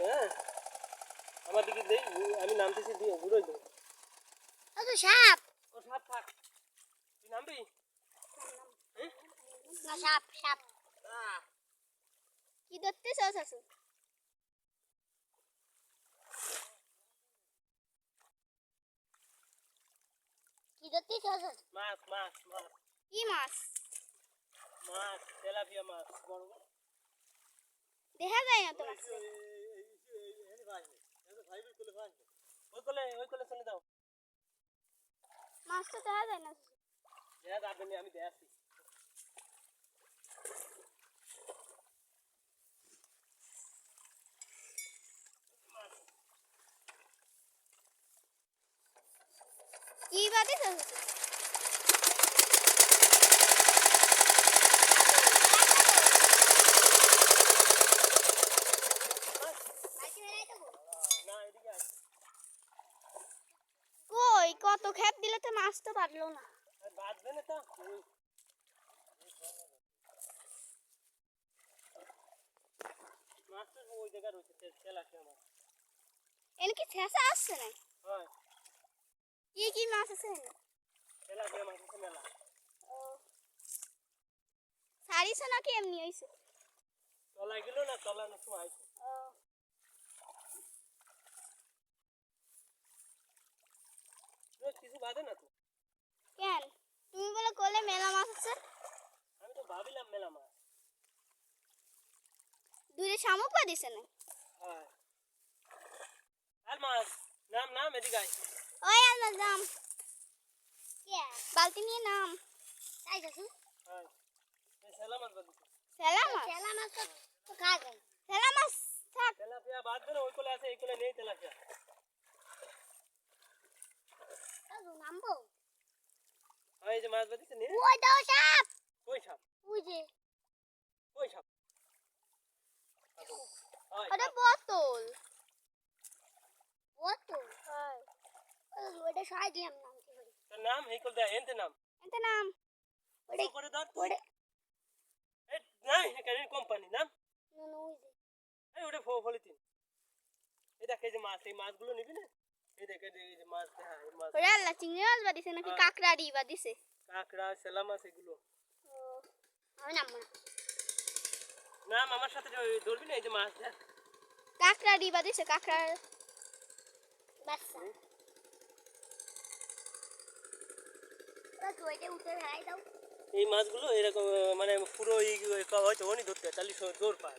আছে হ্যাঁ? আমার দিকে দেই আমি নামতেছি দিয়ে ঘুরোই দেবো ও তো সাপ। ও সাপ থাক। তুই নামবি? হ্যাঁ? সাপ সাপ। কি ধরতে চাও শাশু? কি ধরতে চাও শাশু? মাছ মাছ মাছ। কি মাছ? মাছ তেলাপিয়া মাছ বড় বড়। দেখা যায় না তো মাছ ওই কলে ওই কলে চলে যাও। মাছ দেখা যায় না? দেখা যাবে না আমি দেখছি কি বাদে শাশু না এদিকে আয় কই কত খেপ দিলে তো মাছ তো পারল না আর বাঁধবে না তো ওই মাছ তো ওই জায়গায় রয়েছে তে- তেলাপিয়া মাছ এনে কি ছেঁচা আসছে না হয় কি কি মাছ আছে এনে? তেলাপিয়া মাছ আছে মেলা সারিছো নাকি এমনি হইছে তলায় গেল না তলানোর সময় আইছে রোজ কিছু বাঁধে না তো কেন? তুমি বলে কোলে মেলা মাছ আছে? আমি তো ভাবিলাম মেলা মাছ। দূরে শামুক পা দিছে না হয়। আর মাছ নাম নাম এদিকে আয়। ওই আল্লাহ নাম। বালতি নিয়ে নাম। তাই যাসু সেলা মাছ সেলা মাছ? সেলা মাছ তো খা যায় সেলা মাছ? থাক। তেলাপিয়া বাঁধবে না ওই কোলে আছে এই কোলে নেই তেলাপিয়া। নামবো। হয় যে মাছ বাঁধিছে নিয়ে ওই দাও সাপ। কই সাপ? ওই যে। কই সাপ? ওটা বোতল। বোতল? হয়। ওটা সাই দিলাম নাম কি করে? তোর নাম? এই কোল দেয় এনতে নাম। এটা নাম। ওটা করে ধর। ওটা এই নাই এখানে কোম্পানি নাম? নুন ওই যে। এই ওটা ফলিতিন। এই দেখ এই যে মাছ এই মাছগুলো নিবি না? এই দেখ এই যে- মাছ হ্যাঁ এই মাছ ওটা আল্লাহ চিংড়ি মাছ বাদিছে নাকি হ্যাঁ। কাকড়াড়ি বাদিছে কাঁকড়া সেলা মাছ এগুলো আমি নামবো না নাম আমার সাথে ধরবি না এই যে মাছ দেখ কাকড়া ওইটা উঠে ভেড়াই দাও এই মাছগুলো এরকম মানে পুরো হয়তো অনি ধরতে হয়, তাহলে জোর পাওয়া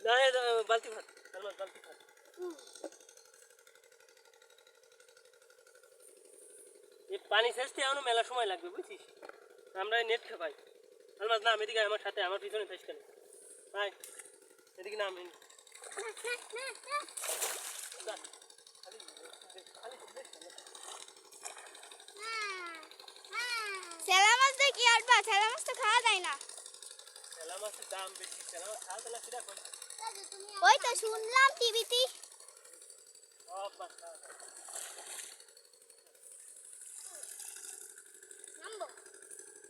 যায় না বালতি ভাত বালতি ভাত এই পানি সেচতে এখনও মেলা সময় লাগবে বুঝছিস? আমরা নেট খেপাই। আলমাজ নাম এদিকে আমার সাথে আমার পিছনে থাকিস কেন? ভাই এদিকে নাম মাছ দিয়ে কি আটবা? সেলা মাছ তো খাওয়া যায় না। সেলা মাছের দাম বেশি সেলা মাছ খাওয়া তাহলে কিরা কই ওই তো শুনলাম টিভিতে। সব মাছ খাওয়া যায়। নামবো তো উঠলি কেন তুই ও দাদু আমার এই দিকে ভয় আমি থাকছি তোর আবার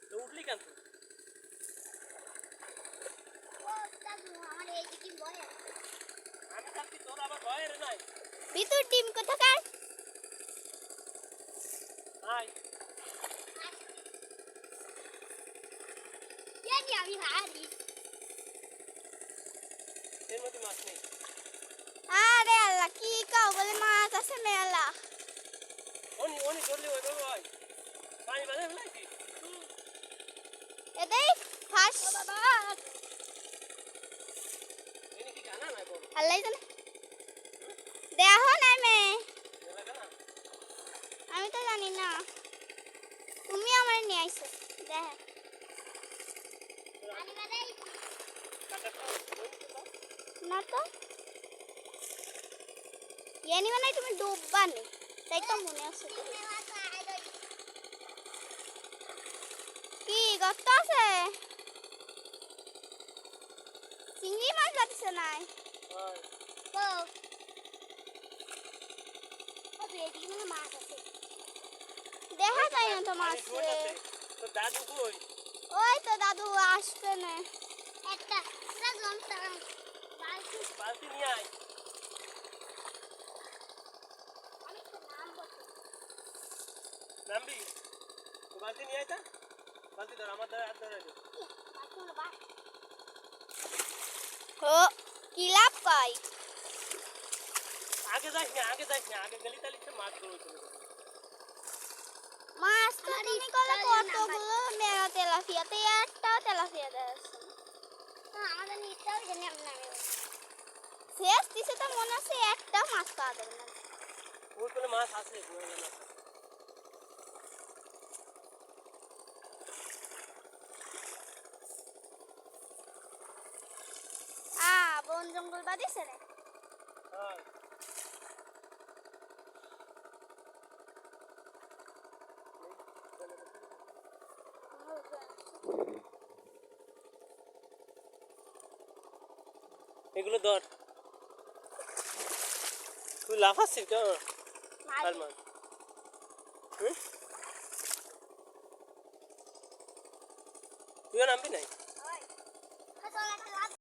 ভয়ের নাই। ভিতর ডিম কোথাকার? আয় জানি আমি হারি। এর মধ্যে মাছ নেই। আরে আল্লাহ কি কাও বলে মাছ আছে মেলা। অনি অনি ধরলি ওই হয় পানি বাজে ফেলাইছি নাই বড় আল্লাহ জানে দেহ নাই মে আমি তো জানি না। তুমি আমার নিয়ে আইছো। দেখ। না তো জানি মানে তুমি ডুববা নি। তাই তো কি গর্ত আছে চিংড়ি মাছ যাচ্ছে নাই দেখা যায় না তো মাছ দাদু কই ওই তো দাদু আসবে না একটা বালতি নিয়ে আয় নামবি বালতি নিয়ে আয় তা বালতি ধর আমার দ্বারা হাত ধরে ও কি লাভ কয় আগে যাস না আগে যাস না আগে গেলি তাহলে তো মাছ ধরে চলে মাছ তো তুমি কলে কতগুলো মেরা তেলাপিয়াতে একটা তেলাপিয়া দেখাচ্ছে আমাদের নিতেও জানি আমি নামে শেষ দিছে তো মনে আছে একটা মাছ পাওয়া যাবে না। কোনো মাছ আছে কোনো মাছ আছে। আ জঙ্গল বাদিছে হ্যাঁ এগুলো ধর। তুই লাফাচ্ছিস কেন? হুম? তুইও নামবি নাই?